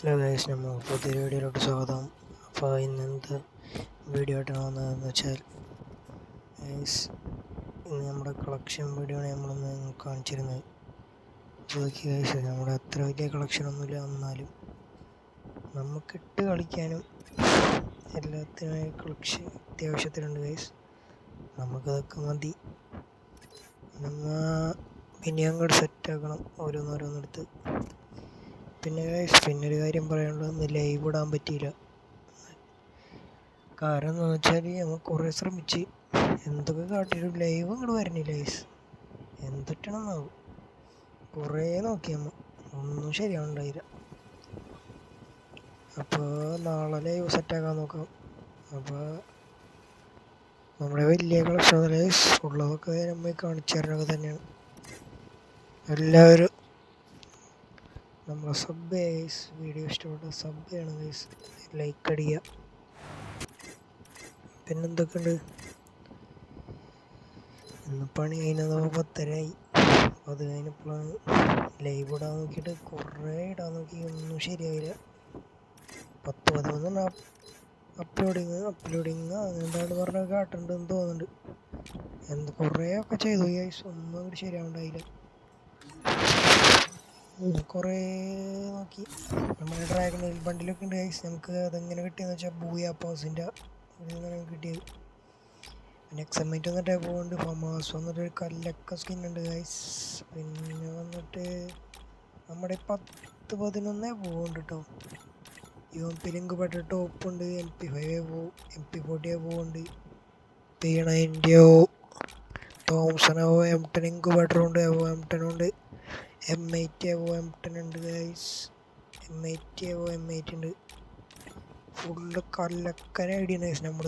Hello guys നമ്മൾ പുതിയൊരു വീഡിയോയിലോട്ട് സ്വാഗതം. അപ്പോൾ ഇന്ന് എന്ത് വീഡിയോ ആയിട്ടാണ് വന്നതെന്ന് വെച്ചാൽ ഗൈസ് ഇന്ന് നമ്മുടെ കളക്ഷൻ വീഡിയോ ആണ് നമ്മളിന്ന് കാണിച്ചിരുന്നത്. അപ്പോഴേക്ക് ഗൈസ് നമ്മുടെ അത്ര വലിയ കളക്ഷൻ ഒന്നുമില്ല. എന്നാലും നമുക്കിട്ട് കളിക്കാനും എല്ലാത്തിനായി കളക്ഷൻ അത്യാവശ്യത്തിനുണ്ട് ഗൈസ് നമുക്കതൊക്കെ മതി. നമ്മൾ പിന്നെ അങ്ങോട്ട് സെറ്റാക്കണം ഓരോന്നോരോന്നെടുത്ത്. പിന്നെ ഗൈസ് പിന്നെ ഒരു കാര്യം പറയാനുള്ളത് ലൈവ് ഇടാൻ പറ്റിയില്ല. കാരണം എന്താണെന്ന് വെച്ചാൽ ഞങ്ങൾ കുറേ ശ്രമിച്ച്. എന്തൊക്കെ കാട്ടിയിട്ടും ലൈവ് അങ്ങോട്ട് വരണില്ല ഗൈസ് എന്തൊറ്റണമെന്നാവും കുറേ നോക്കി നമ്മൾ ഒന്നും ശരിയാവുണ്ടായില്ല അപ്പോൾ നാളെ ലൈവ് സെറ്റാക്കാൻ നോക്കാം. അപ്പോൾ നമ്മുടെ വലിയ കളക്ഷൻ ഗൈസ് ഉള്ളതൊക്കെ നമ്മൾ കാണിച്ചു തരണമൊക്കെ തന്നെയാണ്. എല്ലാവരും നമ്മളെ സബ് ഗൈസ് വീഡിയോ ഇഷ്ടപ്പെട്ട സബ് ചെയ്യണം ഗൈസ് ലൈക്ക് അടിക്കുക പിന്നെന്തൊക്കെയുണ്ട്? ഇന്ന് പണി കഴിഞ്ഞത് പത്തരയായി. അപ്പോൾ അത് കഴിഞ്ഞപ്പോഴാണ് ലൈവ് ഇടാൻ നോക്കിയിട്ട് കുറേ ഇടാൻ നോക്കി. ഒന്നും ശരിയായില്ല. പത്ത് പതിനൊന്ന് അപ്ലോഡിങ് അപ്ലോഡിങ് അങ്ങനെന്താണ് പറഞ്ഞ കാട്ടുന്നുണ്ടെന്ന് തോന്നുന്നുണ്ട്. എന്ത് കുറേ ഒക്കെ ചെയ്തു ഗൈസ് ഒന്നും അങ്ങോട്ട് ശരിയാവുണ്ടായില്ല. കുറേ നോക്കി. നമ്മുടെ ഡ്രാഗൺ ബണ്ടിലൊക്കെ ഉണ്ട് ഗൈസ് നമുക്ക് അതെങ്ങനെ കിട്ടിയെന്ന് വെച്ചാൽ ബൂയ പോസിന്റെ ഇങ്ങനെ കിട്ടിയത്. പിന്നെ എക്സമൈറ്റ് വന്നിട്ട് പോകുന്നുണ്ട് ഫമാസ് വന്നിട്ട് ഒരു കല്ലൊക്കെ സ്കിൻ ഉണ്ട് ഗൈസ് പിന്നെ വന്നിട്ട് നമ്മുടെ പത്ത് പതിനൊന്നേ പോകുന്നുണ്ട് കേട്ടോ യുവൻ പിലിങ്ക് പെട്ട ടോപ്പ് ഉണ്ട് എം പി ഫൈവ് പോവും എം പി ഫോർട്ടിയെ പോകുന്നുണ്ട് പി നയന്റിയോ തോംസനോ എം ടെൻ ഉണ്ട് എം ഉണ്ട്. M eight evo M ten ഉണ്ട് guys M eight evo M eight ഉണ്ട്. ഫുള്ള് കല്ലക്കര ഐഡിയ ഗൈസ് നമ്മൾ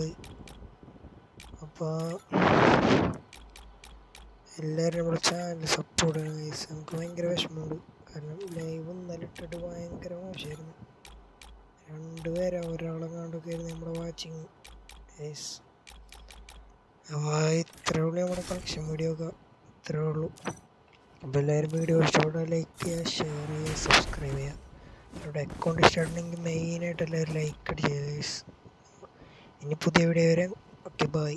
അപ്പോൾ എല്ലാവരും നമ്മുടെ ചാനൽ സപ്പോർട്ട് ചെയ്യണം ഗൈസ് നമുക്ക് ഭയങ്കര വിഷമമുണ്ട്. കാരണം ലൈവ് ഇന്നലെ ഭയങ്കര മോശമായിരുന്നു രണ്ടുപേരാ ഒരാളെ ആയിരുന്നു നമ്മുടെ വാച്ചിങ് ഗൈസ് അപ്പോൾ ഇത്രേ ഉള്ളൂ നമ്മുടെ കളക്ഷൻ വീഡിയോ ഒക്കെ. ഇത്രേ ഉള്ളൂ. അപ്പോൾ എല്ലാവരും വീഡിയോ ഇഷ്ടപ്പെട്ടാൽ ലൈക്ക് ചെയ്യുക ഷെയർ ചെയ്യുക സബ്സ്ക്രൈബ് ചെയ്യുക. അവരുടെ അക്കൗണ്ട് ഇഷ്ടമായിട്ടുണ്ടെങ്കിൽ മെയിനായിട്ട് എല്ലാവരും ലൈക്ക് അടിച്ച് ഇനി പുതിയ വീഡിയോ വരെ. Okay bye